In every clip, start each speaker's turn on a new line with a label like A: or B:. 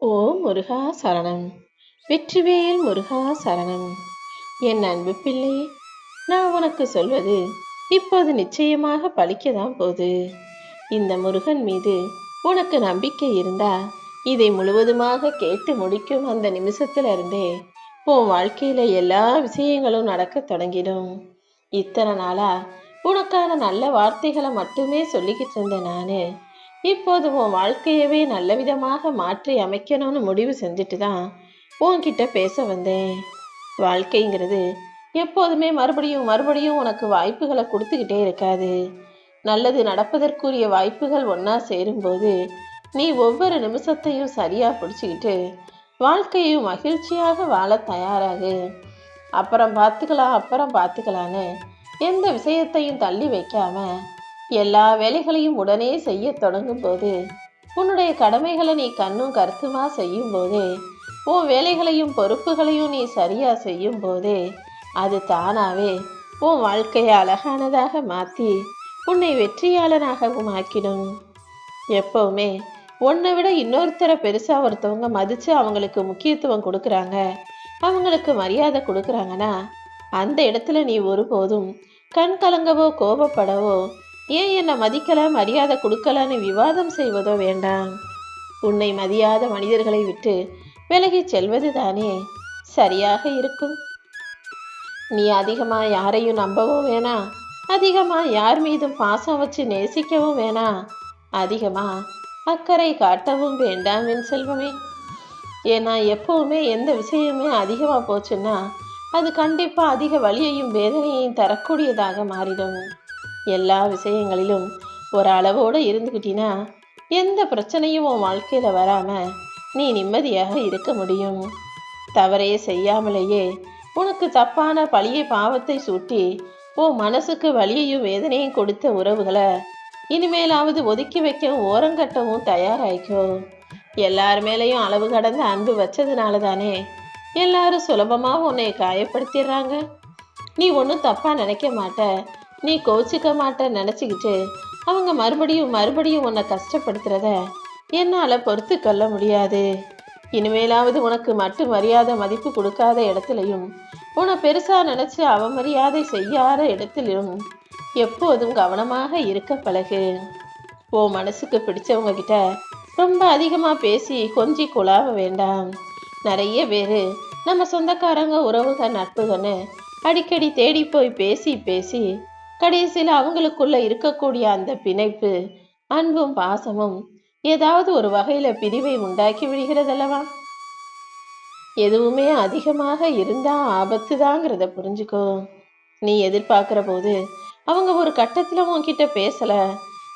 A: ஓ முருகா சரணம். வெற்றிவேல் முருகா சரணம். என் அன்பு பிள்ளை நான் உனக்கு சொல்வது இப்போது நிச்சயமாக பழிக்கதான் போகுது. இந்த முருகன் மீது உனக்கு நம்பிக்கை இருந்தா இதை முழுவதுமாக கேட்டு முடிக்கும் அந்த நிமிஷத்துல இருந்தே உன் வாழ்க்கையில எல்லா விஷயங்களும் நடக்க தொடங்கிடும். இத்தனை நாளா உனக்கான நல்ல வார்த்தைகளை மட்டுமே சொல்லிக்கிட்டு இருந்தேன் நானு. இப்போது உன் வாழ்க்கையவே நல்ல விதமாக மாற்றி அமைக்கணும்னு முடிவு செஞ்சுட்டு தான் உன்கிட்ட பேச வந்தேன். வாழ்க்கைங்கிறது எப்போதுமே மறுபடியும் மறுபடியும் உனக்கு வாய்ப்புகளை கொடுத்துக்கிட்டே இருக்காது. நல்லது நடப்பதற்குரிய வாய்ப்புகள் ஒன்றா சேரும்போது நீ ஒவ்வொரு நிமிஷத்தையும் சரியாக பிடிச்சிக்கிட்டு வாழ்க்கையும் மகிழ்ச்சியாக வாழ தயாராகு. அப்புறம் பார்த்துக்கலாம் அப்புறம் பார்த்துக்கலான்னு எந்த விஷயத்தையும் தள்ளி வைக்காமல் எல்லா வேலைகளையும் உடனே செய்ய தொடங்கும் போது உன்னுடைய கடமைகளை நீ கண்ணும் கருத்துமா செய்யும் போதே உன் வேலைகளையும் பொறுப்புகளையும் நீ சரியா செய்யும் போதே அது தானாவே உன் வாழ்க்கையை அழகானதாக மாற்றி உன்னை வெற்றியாளனாகவும் ஆக்கிடும். எப்பவுமே உன்னை விட இன்னொருத்தரை பெருசாக ஒருத்தவங்க மதித்து அவங்களுக்கு முக்கியத்துவம் கொடுக்குறாங்க அவங்களுக்கு மரியாதை கொடுக்குறாங்கன்னா அந்த இடத்துல நீ ஒருபோதும் கண் கலங்கவோ கோபப்படவோ ஏன் என்னை மதிக்கல மரியாதை கொடுக்கலன்னு விவாதம் செய்வதோ வேண்டாம். உன்னை மதியாத மனிதர்களை விட்டு விலகிச் செல்வது தானே சரியாக இருக்கும். நீ அதிகமாக யாரையும் நம்பவும் வேணாம் அதிகமாக யார் மீதும் பாசம் வச்சு நேசிக்கவும் வேணாம் அதிகமாக அக்கறை காட்டவும் வேண்டாம் என் செல்வமே. ஏன்னா எப்பவுமே எந்த விஷயமே அதிகமாக போச்சுன்னா அது கண்டிப்பாக அதிக வலியையும் வேதனையையும் தரக்கூடியதாக மாறிடும். எல்லா விஷயங்களிலும் ஒரு அளவோடு இருந்துக்கிட்டினா எந்த பிரச்சனையும் உன் வாழ்க்கையில் வராமல் நீ நிம்மதியாக இருக்க முடியும். தவறே செய்யாமலேயே உனக்கு தப்பான பழியை பாவத்தை சூட்டி உன் மனசுக்கு வலியையும் வேதனையும் கொடுத்த உறவுகளை இனிமேலாவது ஒதுக்கி வைக்கவும் ஓரங்கட்டவும் தயாராகிக்கும் எல்லார் மேலேயும் அளவு கடந்த அன்பு வச்சதுனால தானே எல்லாரும் சுலபமாக உன்னை காயப்படுத்திடுறாங்க. நீ ஒன்றும் தப்பாக நினைக்க மாட்ட. நீ கோச்சிக்க மாட்ட நினச்சிக்கிட்டு அவங்க மறுபடியும் மறுபடியும் உன்னை கஷ்டப்படுத்துறத என்னால் பொறுத்து கொள்ள முடியாது. இனிமேலாவது உனக்கு மட்டு மரியாதை மதிப்பு கொடுக்காத இடத்துலையும் உன்னை பெருசாக நினச்சி அவமரியாதை செய்யாத இடத்திலும் எப்போதும் கவனமாக இருக்க பழகு. ஓ மனசுக்கு பிடிச்சவங்க கிட்ட ரொம்ப அதிகமாக பேசி கொஞ்சி குழாவ வேண்டாம். நிறைய பேர் நம்ம சொந்தக்காரங்க உறவுக நட்புகன்னு அடிக்கடி தேடி போய் பேசி பேசி கடைசியில் அவங்களுக்குள்ள இருக்கக்கூடிய அந்த பிணைப்பு அன்பும் பாசமும் ஏதாவது ஒரு வகையில பிரிவை உண்டாக்கி விடுகிறதல்லவா? எதுவுமே அதிகமாக இருந்தா ஆபத்து தாங்கிறத புரிஞ்சுக்கோ. நீ எதிர்பார்க்கிற போது அவங்க ஒரு கட்டத்தில் உன்கிட்ட பேசல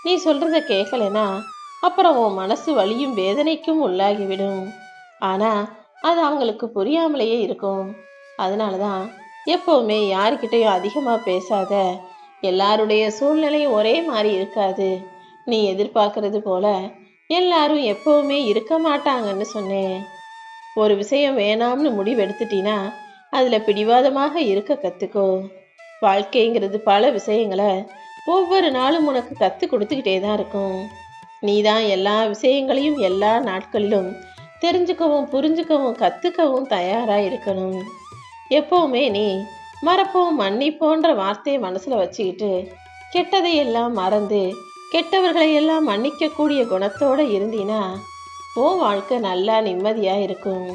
A: நீ சொல்றத கேட்கலனா அப்புறம் உன் மனசு வலியும் வேதனைக்கும் உள்ளாகிவிடும். ஆனா அது அவங்களுக்கு புரியாமலேயே இருக்கும். அதனால தான் எப்போவுமே யாருக்கிட்டையும் அதிகமாக பேசாத எல்லாருடைய சூழ்நிலையும் ஒரே மாதிரி இருக்காது. நீ எதிர்பார்க்கறது போல எல்லாரும் எப்பவுமே இருக்க மாட்டாங்கன்னு சொன்னேன். ஒரு விஷயம் வேணாம்னு முடிவெடுத்துட்டீன்னா அதில் பிடிவாதமாக இருக்க கற்றுக்கோ வாழ்க்கைங்கிறது பல விஷயங்களை ஒவ்வொரு நாளும் உனக்கு கற்றுக் கொடுத்துக்கிட்டே தான் இருக்கும். நீ தான் எல்லா விஷயங்களையும் எல்லா நாட்களிலும் தெரிஞ்சுக்கவும் புரிஞ்சுக்கவும் கற்றுக்கவும் தயாராக இருக்கணும். எப்போவுமே நீ மறப்போம் மன்னிப்போன்ற வார்த்தையை மனசில் வச்சுக்கிட்டு கெட்டதையெல்லாம் மறந்து கெட்டவர்களை எல்லாம் மன்னிக்கக்கூடிய குணத்தோடு இருந்தீன்னா உன் வாழ்க்கை நல்லா நிம்மதியாக இருக்கும்.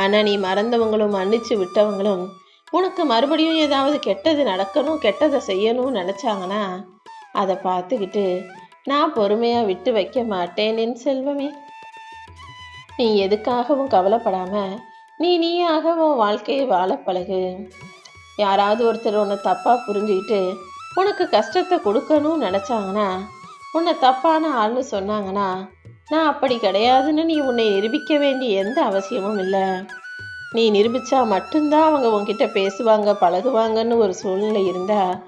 A: ஆனால் நீ மறந்தவங்களும் மன்னிச்சு விட்டவங்களும் உனக்கு மறுபடியும் ஏதாவது கெட்டது நடக்கணும் கெட்டதை செய்யணும்னு நினச்சாங்கன்னா அதை பார்த்துக்கிட்டு நான் பொறுமையாக விட்டு வைக்க மாட்டேன் என் செல்வமே. நீ எதுக்காகவும் கவலைப்படாமல் நீ நீயாக உன் வாழ்க்கையை வாழ பழகு. யாராவது ஒருத்தர் உன்னை தப்பாக புரிஞ்சுக்கிட்டு உனக்கு கஷ்டத்தை கொடுக்கணும்னு நினச்சாங்கன்னா உன்னை தப்பான ஆள்னு சொன்னாங்கன்னா நான் அப்படி கிடையாதுன்னு நீ உன்னை நிரூபிக்க வேண்டிய எந்த அவசியமும் இல்லை. நீ நிரூபித்தா மட்டும்தான் அவங்க உன்கிட்ட பேசுவாங்க பழகுவாங்கன்னு ஒரு சூழ்நிலை இருந்தால்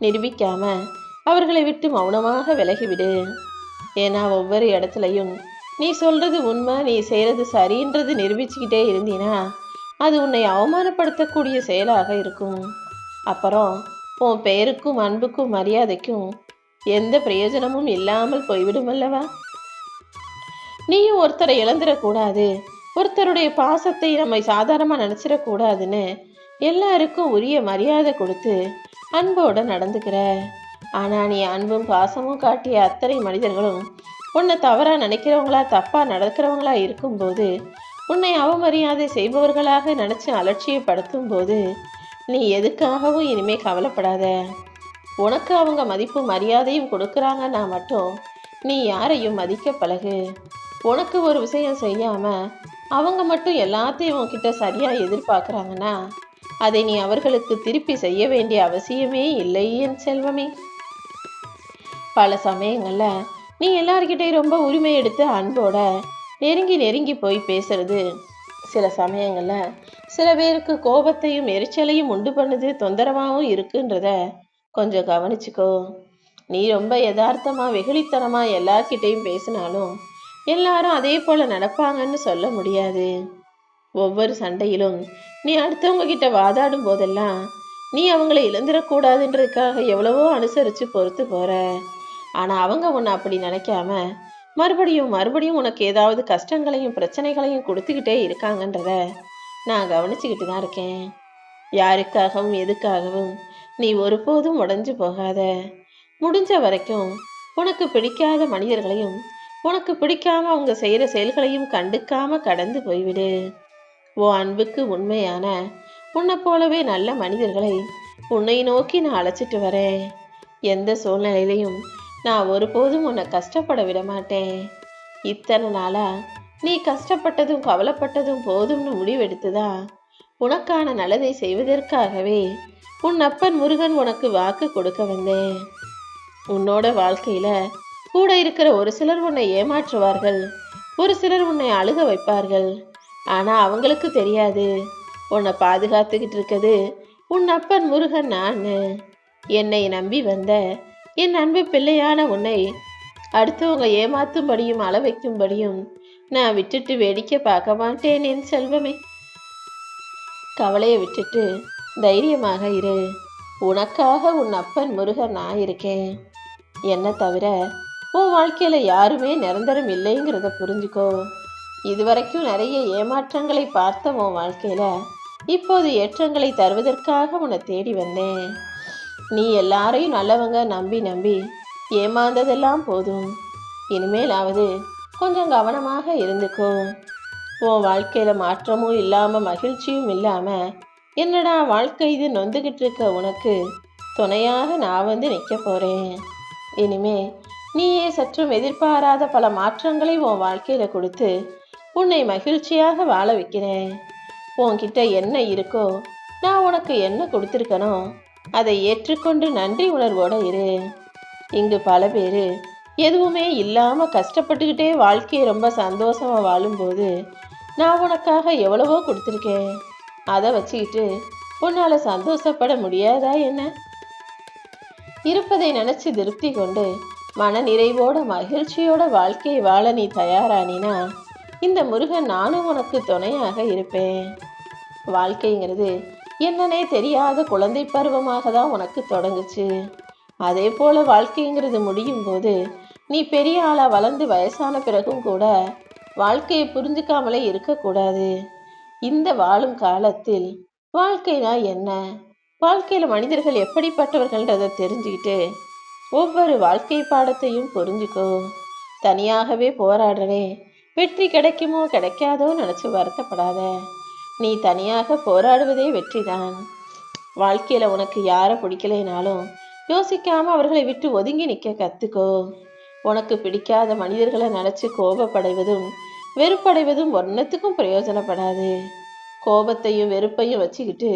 A: நிரூபிக்காம அவர்களை விட்டு மௌனமாக விலகிவிடு ஏன்னா ஒவ்வொரு இடத்துலையும் நீ சொல்கிறது உண்மை நீ செய்கிறது சரின்றது நிரூபிச்சுக்கிட்டே இருந்தீன்னா அது உன்னை அவமானப்படுத்தக்கூடிய செயலாக இருக்கும். அப்புறம் உன் பெயருக்கும் அன்புக்கும் மரியாதைக்கும் எந்த பிரயோஜனமும் இல்லாமல் போய்விடும் அல்லவா? நீயும் ஒருத்தரை இழந்துடக்கூடாது. ஒருத்தருடைய பாசத்தை நம்மை சாதாரணமாக நினச்சிடக்கூடாதுன்னு எல்லாருக்கும் உரிய மரியாதை கொடுத்து அன்போட நடந்துக்கிற. ஆனால் நீ அன்பும் பாசமும் காட்டிய அத்தனை மனிதர்களும் உன்னை தவறாக நினைக்கிறவங்களா தப்பாக நடக்கிறவங்களா இருக்கும்போது உன்னை அவமரியாதை செய்பவர்களாக நினச்சி அலட்சியப்படுத்தும் போது நீ எதுக்காகவும் இனிமே கவலைப்படாத. உனக்கு அவங்க மதிப்பு மரியாதையும் கொடுக்குறாங்கன்னா மட்டும் நீ யாரையும் மதிக்க பழகு. உனக்கு ஒரு விஷயம் செய்யாம அவங்க மட்டும் எல்லாத்தையும் உன்கிட்ட சரியா எதிர்பார்க்குறாங்கன்னா அதை நீ அவர்களுக்கு திருப்பி செய்ய வேண்டிய அவசியமே இல்லை என் செல்வமே. பல சமயங்களில் நீ எல்லார்கிட்டையும் ரொம்ப உரிமை எடுத்து அன்போட நெருங்கி நெருங்கி போய் பேசுறது. சில சமயங்களில் சில பேருக்கு கோபத்தையும் எரிச்சலையும் உண்டு பண்ணுது தொந்தரவாகவும் இருக்குன்றத கொஞ்சம் கவனிச்சுக்கோ. நீ ரொம்ப யதார்த்தமாக வெகுளித்தனமாக எல்லார்கிட்டையும் பேசினாலும் எல்லாரும் அதே போல் நடப்பாங்கன்னு சொல்ல முடியாது. ஒவ்வொரு சண்டையிலும் நீ அடுத்தவங்க கிட்ட வாதாடும் போதெல்லாம் நீ அவங்கள இழந்துடக்கூடாதுன்றதுக்காக எவ்வளவோ அனுசரித்து பொறுத்து போகிற ஆனால் அவங்க உன்னை அப்படி நினைக்காம மறுபடியும் மறுபடியும் உனக்கு ஏதாவது கஷ்டங்களையும் பிரச்சனைகளையும் கொடுத்துக்கிட்டே இருக்காங்கன்றத நான் கவனிச்சுக்கிட்டு தான் இருக்கேன். யாருக்காகவும் எதுக்காகவும் நீ ஒருபோதும் உடஞ்சு போகாத. முடிஞ்ச வரைக்கும் உனக்கு பிடிக்காத மனிதர்களையும் உனக்கு பிடிக்காம அவங்க செய்கிற செயல்களையும் கண்டுக்காம கடந்து போய்விடு. ஓ அன்புக்கு உண்மையான உன்னை போலவே நல்ல மனிதர்களை உன்னை நோக்கி நான் அழைச்சிட்டு வரேன். எந்த சூழ்நிலையிலையும் நான் ஒருபோதும் உன்னை கஷ்டப்பட விட மாட்டேன் இத்தனை நாளா நீ கஷ்டப்பட்டதும் கவலைப்பட்டதும் போதும்னு முடிவெடுத்துதான் உனக்கான நல்லதை செய்வதற்காகவே உன் அப்பன் முருகன் உனக்கு வாக்கு கொடுக்க வந்தேன். உன்னோட வாழ்க்கையில கூட இருக்கிற ஒரு சிலர் உன்னை ஏமாற்றுவார்கள் ஒரு சிலர் உன்னை அழுக வைப்பார்கள். ஆனா அவங்களுக்கு தெரியாது. உன்னை பாதுகாத்துக்கிட்டு இருக்குது உன் அப்பன் முருகன் நான் என்னை நம்பி வந்த என் அன்பு பிள்ளையான உன்னை அடுத்தவங்க ஏமாத்தும்படியும் அள வைக்கும்படியும் நான் விட்டுட்டு வேடிக்கை பார்க்க மாட்டேன் என் செல்வமே. கவலையை விட்டுட்டு தைரியமாக இரு. உனக்காக உன் அப்பன் முருகன் நான் இருக்கேன். என்ன தவிர உன் வாழ்க்கையில் யாருமே நிரந்தரம் இல்லைங்கிறத புரிஞ்சுக்கோ. இதுவரைக்கும் நிறைய ஏமாற்றங்களை பார்த்த உன் வாழ்க்கையில் இப்போது ஏற்றங்களை தருவதற்காக உன்னை தேடி வந்தேன். நீ எல்லாரையும் நல்லவங்க நம்பி நம்பி ஏமாந்ததெல்லாம் போதும். இனிமேலாவது கொஞ்சம் கவனமாக இருந்துக்கோ. உன் வாழ்க்கையில மாற்றமும் இல்லாம மகிழ்ச்சியும் இல்லாம என்னடா வாழ்க்கை இது நொந்துகிட்டு இருக்க உனக்கு? துணையாக நான் வந்து நிற்க போறேன். இனிமே நீயே சற்றும் எதிர்பாராத பல மாற்றங்களை உன் வாழ்க்கையில கொடுத்து உன்னை மகிழ்ச்சியாக வாழ வைக்கிறேன். உன்கிட்ட என்ன இருக்கோ நான் உனக்கு என்ன கொடுத்துருக்கணும் அதை ஏற்றுக்கொண்டு நன்றி உணர்வோட இரு. இங்கு பல பேர் எதுவுமே இல்லாமல் கஷ்டப்பட்டுக்கிட்டே வாழ்க்கையை ரொம்ப சந்தோஷமாக வாழும்போது நான் உனக்காக எவ்வளவோ கொடுத்துருக்கேன். அதை வச்சுக்கிட்டு உன்னால் சந்தோஷப்பட முடியாதா என்ன? இருப்பதை நினச்சி திருப்தி கொண்டு மன நிறைவோட மகிழ்ச்சியோட வாழ்க்கையை வாழ நீ தயாரானினா இந்த முருகன் நானும் உனக்கு துணையாக இருப்பேன். வாழ்க்கைங்கிறது என்னன்னே தெரியாத குழந்தை பருவமாக தான் உனக்கு தொடங்குச்சு. அதே போல வாழ்க்கைங்கிறது முடியும் போது நீ பெரிய ஆளா வளர்ந்து வயசான பிறகும் கூட வாழ்க்கையை புரிஞ்சுக்காமலே இருக்கக்கூடாது. இந்த வாழும் காலத்தில் வாழ்க்கைனா என்ன? வாழ்க்கையில மனிதர்கள் எப்படிப்பட்டவர்கள்ன்றதை தெரிஞ்சுக்கிட்டு ஒவ்வொரு வாழ்க்கை பாடத்தையும் புரிஞ்சுக்கோ. தனியாகவே போராடுறனே. வெற்றி கிடைக்குமோ கிடைக்காதோ நினச்சி வருத்தப்படாத. நீ தனியாக போராடுவதே வெற்றிதான். வாழ்க்கையில உனக்கு யாரை பிடிக்கலைனாலும் யோசிக்காம அவர்களை விட்டு ஒதுங்கி நிற்க கத்துக்கோ. உனக்கு பிடிக்காத மனிதர்களை நினைச்சு கோபப்படைவதும் வெறுப்படைவதும் ஒன்னத்துக்கும் பிரயோஜனப்படாது. கோபத்தையும் வெறுப்பையும் வச்சுக்கிட்டு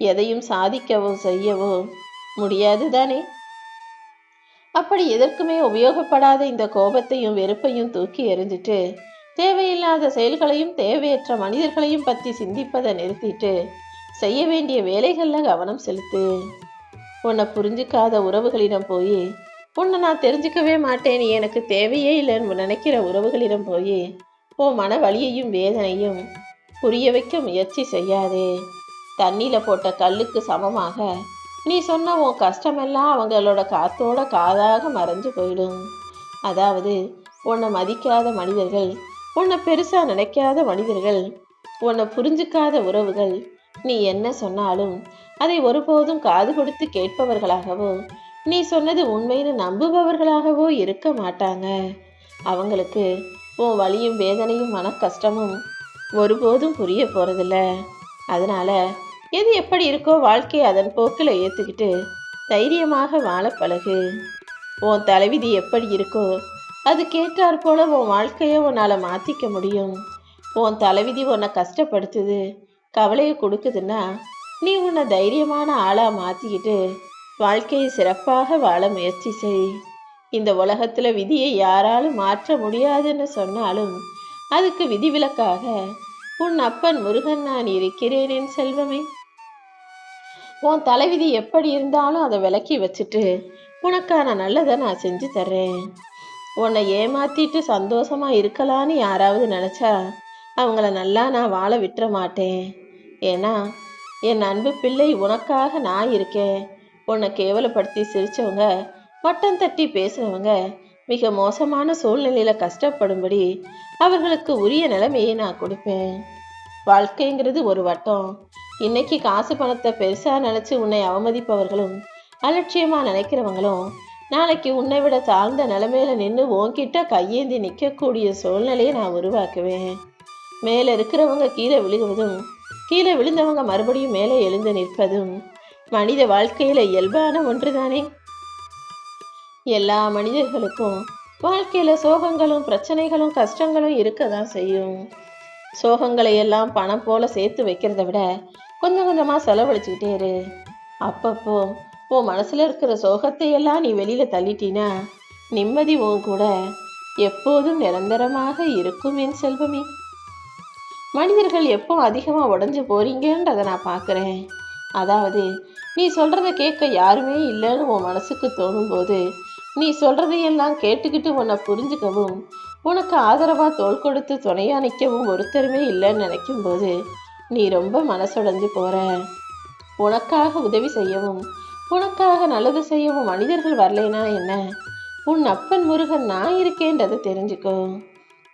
A: எதையும் சாதிக்கவோ செய்யவோ முடியாது தானே அப்படி எதற்குமே உபயோகப்படாத இந்த கோபத்தையும் வெறுப்பையும் தூக்கி எறிஞ்சிட்டு தேவையில்லாத செயல்களையும் தேவையற்ற மனிதர்களையும் பற்றி சிந்திப்பதை நிறுத்திட்டு செய்ய வேண்டிய வேலைகளில் கவனம் செலுத்து உன்னை புரிஞ்சுக்காத உறவுகளிடம் போய் உன்னை நான் தெரிஞ்சுக்கவே மாட்டேன் நீ எனக்கு தேவையே இல்லைன்னு நினைக்கிற உறவுகளிடம் போய் உன் மன வலியையும் வேதனையும் புரிய வைக்க முயற்சி செய்யாதே. தண்ணியில் போட்ட கல்லுக்கு சமமாக நீ சொன்ன உன் கஷ்டமெல்லாம் அவங்களோட காத்தோட காதாக மறைஞ்சு போயிடும். அதாவது உன்னை மதிக்காத மனிதர்கள் உன்னை பெருசா நினைக்காத மனிதர்கள் உன்னை புரிஞ்சுக்காத உறவுகள் நீ என்ன சொன்னாலும் அதை ஒருபோதும் காது கொடுத்து கேட்பவர்களாகவோ நீ சொன்னது உண்மைன்னு நம்புபவர்களாகவோ இருக்க மாட்டாங்க. அவங்களுக்கு உன் வலியும் வேதனையும் மன கஷ்டமும் ஒருபோதும் புரிய போறதில்ல. அதனால எது எப்படி இருக்கோ வாழ்க்கையை அதன் போக்கில் ஏற்றுக்கிட்டு தைரியமாக வாழ பழகு. உன் தலைவிதி எப்படி இருக்கோ அது கேட்டாற் போல உன் வாழ்க்கையை உன்னால் மாற்றிக்க முடியும். உன் தலைவிதி உன்னை கஷ்டப்படுத்துது கவலையை கொடுக்குதுன்னா நீ உன்னை தைரியமான ஆளாக மாற்றிக்கிட்டு வாழ்க்கையை சிறப்பாக வாழ முயற்சி செய். இந்த உலகத்தில் விதியை யாராலும் மாற்ற முடியாதுன்னு சொன்னாலும் அதுக்கு விதிவிலக்காக உன் அப்பன் முருகன் நான் இருக்கிறேன் என் செல்வமே. உன் தலைவிதி எப்படி இருந்தாலும் அதை விலக்கி வச்சுட்டு உனக்கான நல்லதை நான் செஞ்சு தர்றேன். உன்னை ஏமாத்திட்டு சந்தோஷமா இருக்கலான்னு யாராவது நினைச்சா அவங்கள நல்லா நான் வாழ விட்டுற மாட்டேன். ஏன்னா என் அன்பு பிள்ளை உனக்காக நான் இருக்கேன். உன்னை கேவலப்படுத்தி சிரிச்சவங்க மட்டம் தட்டி பேசுகிறவங்க மிக மோசமான சூழ்நிலையில கஷ்டப்படும்படி அவர்களுக்கு உரிய நிலைமையை நான் கொடுப்பேன். வாழ்க்கைங்கிறது ஒரு வட்டம். இன்னைக்கு காசு பணத்தை பெருசா நினைச்சு உன்னை அவமதிப்பவர்களும் அலட்சியமா நினைக்கிறவங்களும் நாளைக்கு உன்னை விட தாழ்ந்த நிலைமையில நின்று உன்கிட்ட கையேந்தி நிற்கக்கூடிய சூழ்நிலையை நான் உருவாக்குவேன். மேலே இருக்கிறவங்க கீழே விழுகுவதும் கீழே விழுந்தவங்க மறுபடியும் மேலே எழுந்து நிற்பதும் மனித வாழ்க்கையில இயல்பான ஒன்றுதானே? எல்லா மனிதர்களுக்கும் வாழ்க்கையில சோகங்களும் பிரச்சனைகளும் கஷ்டங்களும் இருக்க தான் செய்யும். சோகங்களை எல்லாம் பணம் போல சேர்த்து வைக்கிறத விட கொஞ்சம் கொஞ்சமா செலவழிச்சுக்கிட்டே இரு. அப்பப்போ உன் மனசில் இருக்கிற சோகத்தை எல்லாம் நீ வெளியில் தள்ளிட்டினா நிம்மதி உன் கூட எப்போதும் நிரந்தரமாக இருக்கும் என் செல்வமே. மனிதர்கள் எப்போ அதிகமாக உடஞ்சு போறீங்கன்றதை நான் பார்க்குறேன் அதாவது நீ சொல்கிறத கேட்க யாருமே இல்லைன்னு உன் மனசுக்கு தோணும்போது நீ சொல்கிறதையெல்லாம் கேட்டுக்கிட்டு உன்னை புரிஞ்சுக்கவும் உனக்கு ஆதரவாக தோள் கொடுத்து துணையாக நிற்கவும் ஒருத்தருமே இல்லைன்னு நினைக்கும்போது நீ ரொம்ப மனசுடைஞ்சு போகிற உனக்காக உதவி செய்யவும் உனக்காக நல்லது செய்யவும் மனிதர்கள் வரலைனா என்ன? உன் அப்பன் முருகன் நான் இருக்கேன்றதை தெரிஞ்சுக்கோ.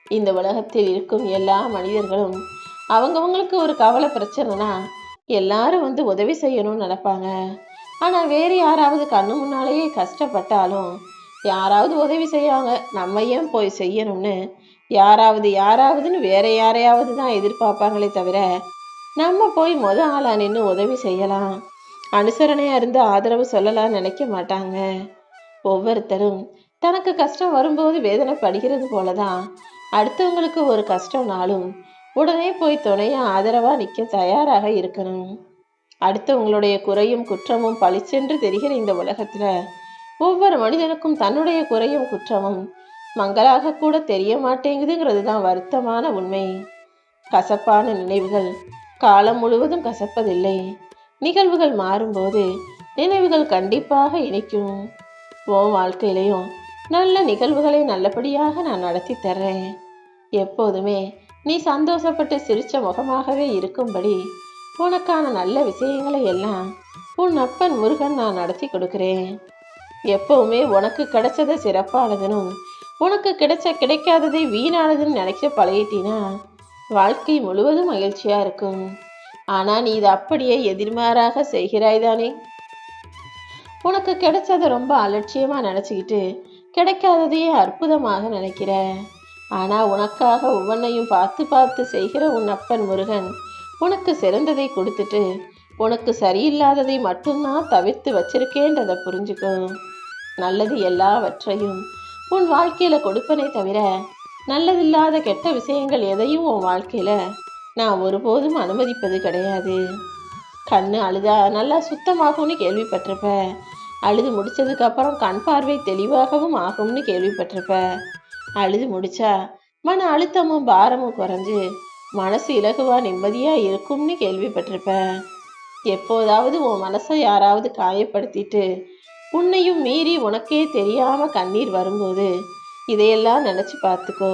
A: இந்த உலகத்தில் இருக்கும் எல்லா மனிதர்களும் அவங்கவுங்களுக்கு ஒரு கவலை பிரச்சனைனா எல்லாரும் வந்து உதவி செய்யணும்னு நினைப்பாங்க. ஆனால் வேறு யாராவது கண்ணு முன்னாலேயே கஷ்டப்பட்டாலும் யாராவது உதவி செய்வாங்க. நம்ம ஏன் போய் செய்யணும்னு யாராவது யாராவதுன்னு வேற யாரையாவது தான் எதிர்பார்ப்பாங்களே தவிர நம்ம போய் மொதல் ஆளா நின்று உதவி செய்யலாம். அனுசரணையா இருந்து ஆதரவு சொல்லலாம் நினைக்க மாட்டாங்க. ஒவ்வொருத்தரும் தனக்கு கஷ்டம் வரும்போது வேதனை படிகிறது போல போலதான். அடுத்தவங்களுக்கு ஒரு கஷ்டம்னாலும் உடனே போய் துணையா ஆதரவா நிற்க தயாராக இருக்கணும். அடுத்தவங்களுடைய குறையும் குற்றமும் பளிச்சென்று தெரிகிற இந்த உலகத்துல ஒவ்வொரு மனிதனுக்கும் தன்னுடைய குறையும் குற்றமும் மங்களாக கூட தெரிய மாட்டேங்குதுங்கிறது தான் வருத்தமான உண்மை. கசப்பான நினைவுகள் காலம் முழுவதும் கசப்பதில்லை. நிகழ்வுகள் மாறும்போது நினைவுகள் கண்டிப்பாக இணைக்கும். உன் வாழ்க்கையிலையும் நல்ல நிகழ்வுகளை நல்லபடியாக நான் நடத்தி தர்றேன். எப்போதுமே நீ சந்தோஷப்பட்டு சிரிச்ச முகமாகவே இருக்கும்படி உனக்கான நல்ல விஷயங்களை எல்லாம் உன் அப்பன் முருகன் நான் நடத்தி கொடுக்கிறேன். எப்பவுமே உனக்கு கிடைச்சத சிறப்பானதுனும் உனக்கு கிடைச்ச கிடைக்காததை வீணானதுன்னு நினைக்க பழகிட்டினா வாழ்க்கை முழுவதும் மகிழ்ச்சியா இருக்கும். ஆனால் நீ இதை அப்படியே எதிர்மாறாக செய்கிறாய் தானே உனக்கு கிடைச்சதை ரொம்ப அலட்சியமாக நினச்சிக்கிட்டு கிடைக்காததையே அற்புதமாக நினைக்கிற. ஆனால் உனக்காக ஒவ்வொன்றையும் பார்த்து பார்த்து செய்கிற உன் அப்பன் முருகன் உனக்கு சிறந்ததை கொடுத்துட்டு உனக்கு சரியில்லாததை மட்டும்தான் தவிர்த்து வச்சிருக்கேன்றதை புரிஞ்சுக்கோ. நல்லது எல்லாவற்றையும் உன் வாழ்க்கையில் கொடுப்பனே தவிர நல்லதில்லாத கெட்ட விஷயங்கள் எதையும் உன் வாழ்க்கையில் நான் ஒருபோதும் அனுமதிப்பது கிடையாது. கண்ணு அழுதா நல்லா சுத்தமாகும்னு கேள்விப்பட்டிருப்ப அழுது முடிச்சதுக்கு அப்புறம் கண் பார்வை தெளிவாகவும் ஆகும்னு கேள்விப்பட்டிருப்ப அழுது முடிச்சா மன அழுத்தமும் பாரமும் குறைஞ்சு மனசு இலகுவா நிம்மதியா இருக்கும்னு கேள்விப்பட்டிருப்ப எப்போதாவது உன் மனசை யாராவது காயப்படுத்திட்டு உன்னையும் மீறி உனக்கே தெரியாம கண்ணீர் வரும்போது இதையெல்லாம் நினைச்சு பார்த்துக்கோ.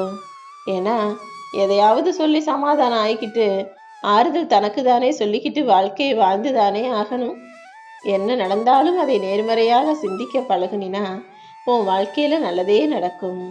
A: ஏன்னா எதையாவது சொல்லி சமாதானம் ஆயிக்கிட்டு ஆறுதல் தனக்கு தானே சொல்லிக்கிட்டு வாழ்க்கையை வாழ்ந்து தானே ஆகணும்? என்ன நடந்தாலும் அதை நேர்மறையாக சிந்திக்க பழகுனினா உன் வாழ்க்கையில நல்லதே நடக்கும்.